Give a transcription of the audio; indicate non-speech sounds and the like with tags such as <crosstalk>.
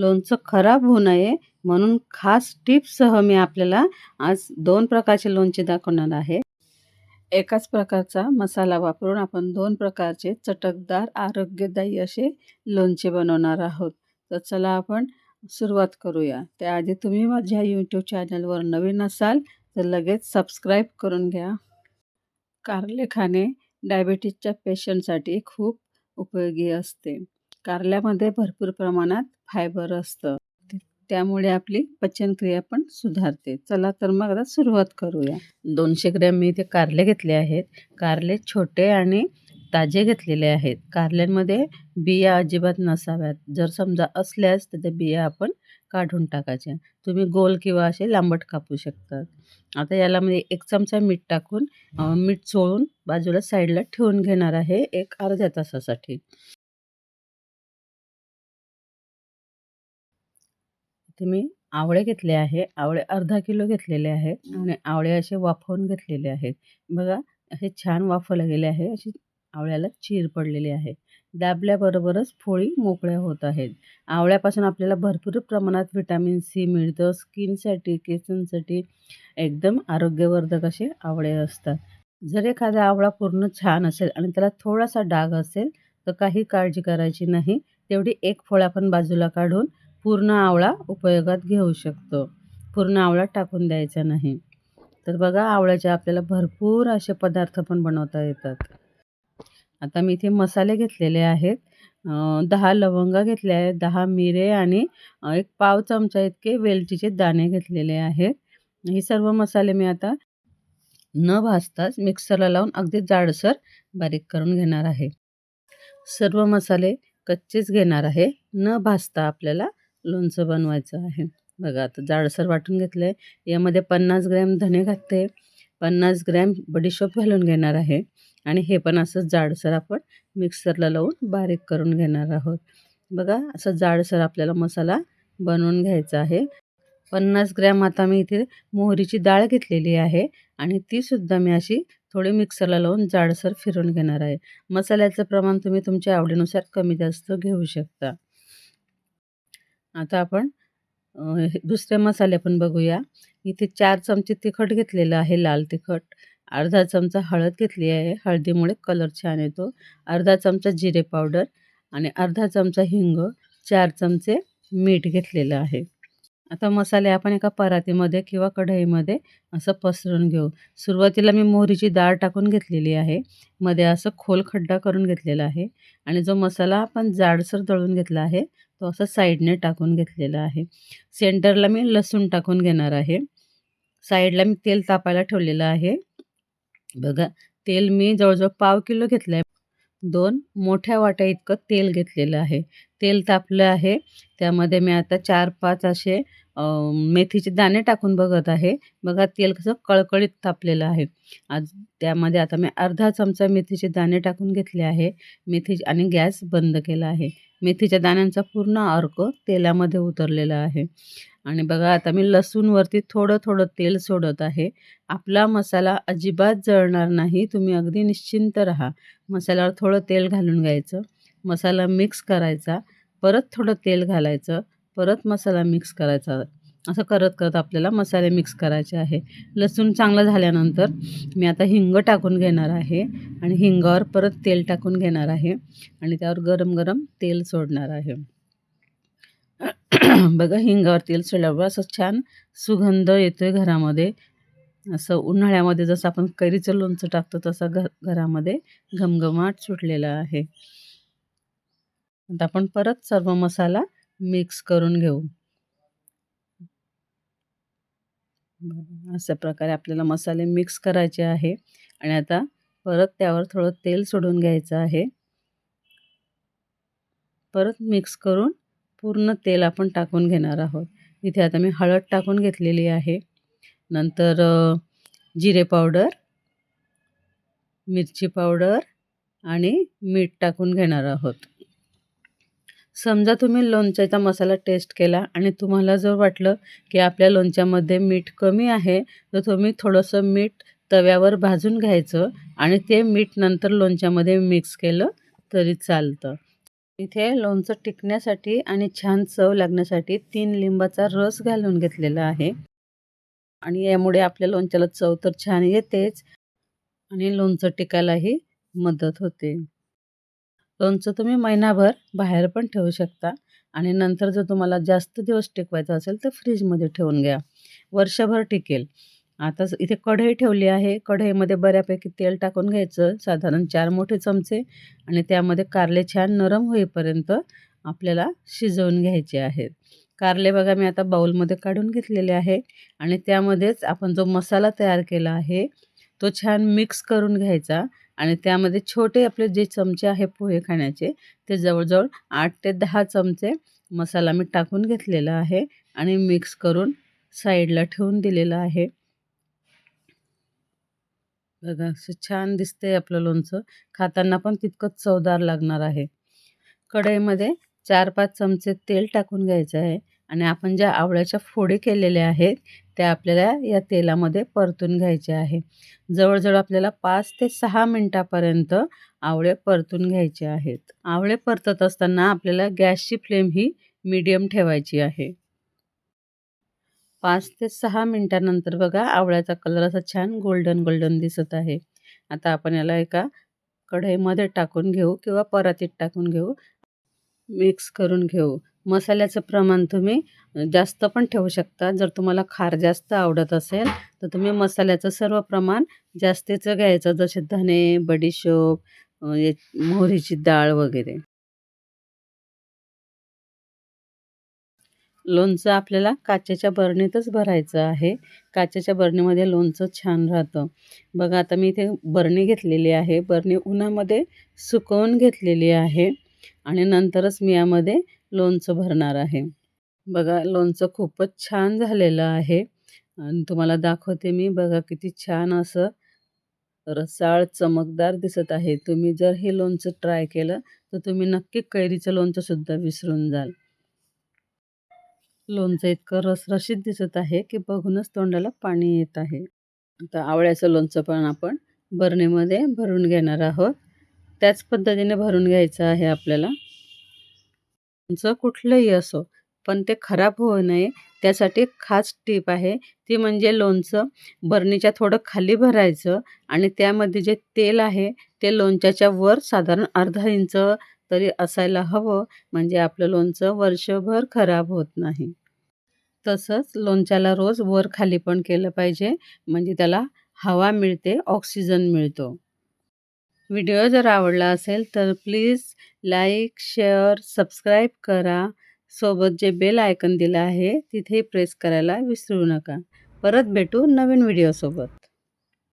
लोणचं खराब होऊ नये म्हणून खास टिप्ससह मी आपल्याला आज दोन प्रकारचे लोणचे दाखवणार आहे. एकाच प्रकारचा मसाला वापरून आपण दोन प्रकारचे चटकदार आरोग्यदायी असे लोणचे बनवणार आहोत. तर चला आपण सुरुवात करूया. त्याआधी तुम्ही माझ्या यूट्यूब चॅनलवर नवीन असाल तर लगेच सबस्क्राईब करून घ्या. कारले खाणे पेशंटसाठी खूप उपयोगी असते. कारल्यामध्ये भरपूर प्रमाणात फायबर असतं. त्यामुळे आपली पचनक्रिया पण सुधारते. चला तर मग आता सुरुवात करूया. दोनशे ग्रॅम मी इथे कारले घेतले आहेत. कारले छोटे आणि ताजे घेतलेले आहेत. कारल्यांमध्ये बिया अजिबात नसाव्यात. जर समजा असल्यास तर त्या बिया आपण काढून टाकायच्या. तुम्ही गोल किंवा असे लांबट कापू शकतात. आता याला म्हणजे एक चमचा मीठ टाकून मीठ चोळून बाजूला साईडला ठेवून घेणार आहे एक अर्ध्या तासासाठी. इथे मी आवळे घेतले आहे आवळे अर्धा किलो घेतलेले आहेत आणि आवळे असे वाफवून घेतलेले आहेत. बघा असे छान वाफवले गेले आहे अशी आवळ्याला चीर पडलेली आहे. दाबल्याबरोबरच फोळी मोकळ्या होत आहेत. आवळ्यापासून आपल्याला भरपूर प्रमाणात व्हिटॅमिन सी मिळतं. स्किनसाठी केसांसाठी एकदम आरोग्यवर्धक असे आवळे असतात. जर एखादा आवळा पूर्ण छान असेल आणि त्याला थोडासा डाग असेल तर काही काळजी करायची नाही. तेवढी एक फोळ आपण बाजूला काढून पूर्ण आवळा उपयोगात घेऊ शकतो. पूर्ण आवळा टाकून द्यायचा नाही. तर बघा आवळ्याचे आपल्याला भरपूर असे पदार्थ पण बनवता येतात. आता मी इथे मसाले घेतलेले आहेत. दहा लवंगा घेतले आहेत दहा मिरे आणि एक पाव चमचा इतके वेलचीचे दाणे घेतलेले आहेत. हे सर्व मसाले मी आता न भाजताच मिक्सरला लावून अगदी जाडसर बारीक करून घेणार आहे. सर्व मसाले कच्चेच घेणार आहे. न भाजता आपल्याला लोणचं बनवायचं आहे. बघा आता जाडसर वाटून घेतलं आहे यामध्ये पन्नास ग्रॅम धने घातते पन्नास ग्रॅम बडीशोप घालून घेणार आहे. आणि हे पण असं जाडसर आपण मिक्सरला लावून बारीक करून घेणार आहोत. बघा असं जाडसर आपल्याला मसाला बनवून घ्यायचा आहे. पन्नास ग्रॅम आता मी इथे मोहरीची डाळ घेतलेली आहे. आणि तीसुद्धा मी अशी थोडी मिक्सरला लावून जाडसर फिरून घेणार आहे. मसाल्याचं प्रमाण तुम्ही तुमच्या आवडीनुसार कमी जास्त घेऊ शकता. आता आपण दुसरे मसाले पण बघूया. इथे चार चमचे तिखट घेतलेलं आहे लाल तिखट. अर्धा चमचा हळद घेतली आहे. हळदीमुळे कलर छान येतो. अर्धा चमचा जिरे पावडर आणि अर्धा चमचा हिंग चार चमचे मीठ घेतलेलं आहे. आता मसाले आपण एका परातीमध्ये किंवा कढईमध्ये असं पसरून घेऊ. सुरुवातीला मी मोहरीची डाळ टाकून घेतलेली आहे. मध्ये असं खोल खड्डा करून घेतलेला आहे. आणि जो मसाला आपण जाडसर दळून घेतला आहे तो असं साईडने टाकून घेतलेला आहे. सेंटरला मी लसूण टाकून घेणार आहे. साईडला मी तेल तापायला ठेवलेलं आहे. बघा तेल मी जवळजवळ पाव किलो घेतलं आहे दोन मोठ्या वाट्या इतकं तेल घेतलेलं आहे. तेल तापलं आहे. त्यामध्ये मी आता चार पाच असे मेथीचे दाणे टाकून बघत आहे. बघा तेल कसं कळकळीत तापलेलं आहे. आज त्यामध्ये आता मी अर्धा चमचा मेथीचे दाणे टाकून घेतले आहे. मेथी आणि गॅस बंद केला आहे. मेथीच्या दाण्यांचा पूर्ण अर्क तेलामध्ये उतरलेला आहे. आणि बघा आता मी लसूणवरती थोडं थोडं तेल सोडत आहे. आपला मसाला अजिबात जळणार नाही. तुम्ही अगदी निश्चिंत राहा. मसाल्यावर थोडं तेल घालून घ्यायचं. मसाला मिक्स करायचा. परत थोडं तेल घालायचं. परत मसाला मिक्स करायचा. असं करत करत आपल्याला मसाले मिक्स करायचे आहे. लसूण चांगलं झाल्यानंतर मी आता हिंग टाकून घेणार आहे आणि हिंगावर परत तेल टाकून घेणार आहे आणि त्यावर गरम गरम तेल सोडणार आहे. <clears throat> बघा हिंगावर तेल सोडल्यावर असं छान सुगंध येतो आहे घरामध्ये. असं उन्हाळ्यामध्ये जसं आपण कैरीचं लोणचं टाकतो तसं घ घरामध्ये घमघमाट सुटलेला आहे. आता आपण परत सर्व मसाला मिक्स करून घेऊ. बरं अशा प्रकारे आपल्याला मसाले मिक्स करायचे आहे. आणि आता परत त्यावर थोडं तेल सोडून घ्यायचं आहे. परत मिक्स करून पूर्ण तेल आपण टाकून घेणार आहोत. इथे आता मी हळद टाकून घेतलेली आहे. नंतर जिरे पावडर मिरची पावडर आणि मीठ टाकून घेणार आहोत. समजा तुम्ही लोणच्याचा मसाला टेस्ट केला आणि तुम्हाला जर वाटलं की आपल्या लोणच्यामध्ये मीठ कमी आहे तर तुम्ही थोडंसं मीठ तव्यावर भाजून घ्यायचं आणि ते मीठ नंतर लोणच्यामध्ये मिक्स केलं तरी चालतं. इथे लोणचं टिकण्यासाठी आणि छान चव लागण्यासाठी तीन लिंबाचा रस घालून घेतलेला आहे. आणि यामुळे आपल्या लोणच्याला चव तर छान येतेच आणि लोणचं टिकायलाही मदत होते. लोणचं तुम्ही महिनाभर बाहेर पण ठेवू शकता. आणि नंतर जर तुम्हाला जास्त दिवस टिकवायचं असेल तर फ्रीजमध्ये ठेवून घ्या. वर्षभर टिकेल. आता इथे कढई ठेवली आहे. कढईमध्ये बऱ्यापैकी तेल टाकून घ्यायचं. साधारण चार मोठे चमचे. आणि त्यामध्ये कारले छान नरम होईपर्यंत आपल्याला शिजवून घ्यायचे आहेत. कारले बघा मी आता बाऊलमध्ये काढून घेतलेले आहे. आणि त्यामध्येच आपण जो मसाला तयार केला आहे तो छान मिक्स करून घ्यायचा आणि त्यामध्ये छोटे आपले जे चमचे आहे पोहे खाण्याचे ते जवळजवळ आठ ते दहा चमचे मसाला मी टाकून घेतलेला आहे आणि मिक्स करून साईडला ठेवून दिलेलं आहे. बघा असं छान दिसते आपलं लोणचं. खाताना पण तितकंच चवदार लागणार आहे. कढईमध्ये चार पाच चमचे तेल टाकून घ्यायचं आहे आणि आपण ज्या आवळ्याच्या फोडी केलेल्या आहेत त्या आपल्याला या तेलामध्ये परतून घ्यायच्या आहे. जवळजवळ आपल्याला पाच ते सहा मिनटापर्यंत आवळे परतून घ्यायचे आहेत. आवळे परतत असताना आपल्याला गॅसची फ्लेम ही मीडियम ठेवायची आहे. पाच ते सहा मिनटानंतर बघा आवळ्याचा कलर असा छान गोल्डन गोल्डन दिसत आहे. आता आपण याला एका कढईमध्ये टाकून घेऊ किंवा परातीत टाकून घेऊ. मिक्स करून घेऊ. मसाल्याचं प्रमाण तुम्ही जास्त पण ठेवू शकता. जर तुम्हाला खार जास्त आवडत असेल तर तुम्ही मसाल्याचं सर्व प्रमाण जास्तीचं घ्यायचं. जसे धने बडीशोप मोहरीची डाळ वगैरे. लोणचं आपल्याला काचेच्या बरणीतच भरायचं आहे. काचेच्या बरणीमध्ये लोणचं छान राहतं. बघा आता मी इथे बरणी घेतलेली आहे. बरणी उन्हामध्ये सुकवून घेतलेली आहे. आणि नंतरच मी यामध्ये लोणचं भरणार आहे. बघा लोणचं खूपच छान झालेलं आहे. आणि तुम्हाला दाखवते मी बघा किती छान असं रसाळ चमकदार दिसत आहे. तुम्ही जर हे लोणचं ट्राय केलं तर तुम्ही नक्की कैरीचं लोणचंसुद्धा विसरून जाल. लोणचं इतकं रसरशीत दिसत आहे की बघूनच तोंडाला पाणी येत आहे. आता आवळ्याचं लोणचं पण आपण बरणीमध्ये भरून घेणार आहोत. त्याच पद्धतीने भरून घ्यायचं आहे आपल्याला. लोणचं कुठलंही असो पण ते खराब होऊ नये. त्यासाठी खास टीप आहे ती म्हणजे लोणचं बरणीच्या थोडं खाली भरायचं आणि त्यामध्ये जे तेल आहे ते लोणच्याच्या वर साधारण अर्धा इंच तरी असायला हवं म्हणजे आपलं लोणचं वर्षभर खराब होत नाही. तसंच लोणच्याला रोज वर खाली पण केलं पाहिजे म्हणजे त्याला हवा मिळते ऑक्सिजन मिळतो. व्हिडिओ जर आवडला असेल तर प्लीज लाईक शेअर सबस्क्राईब करा. सोबत जे बेल आयकन दिलं आहे तिथे प्रेस करायला विसरू नका. परत भेटू नवीन व्हिडिओसोबत.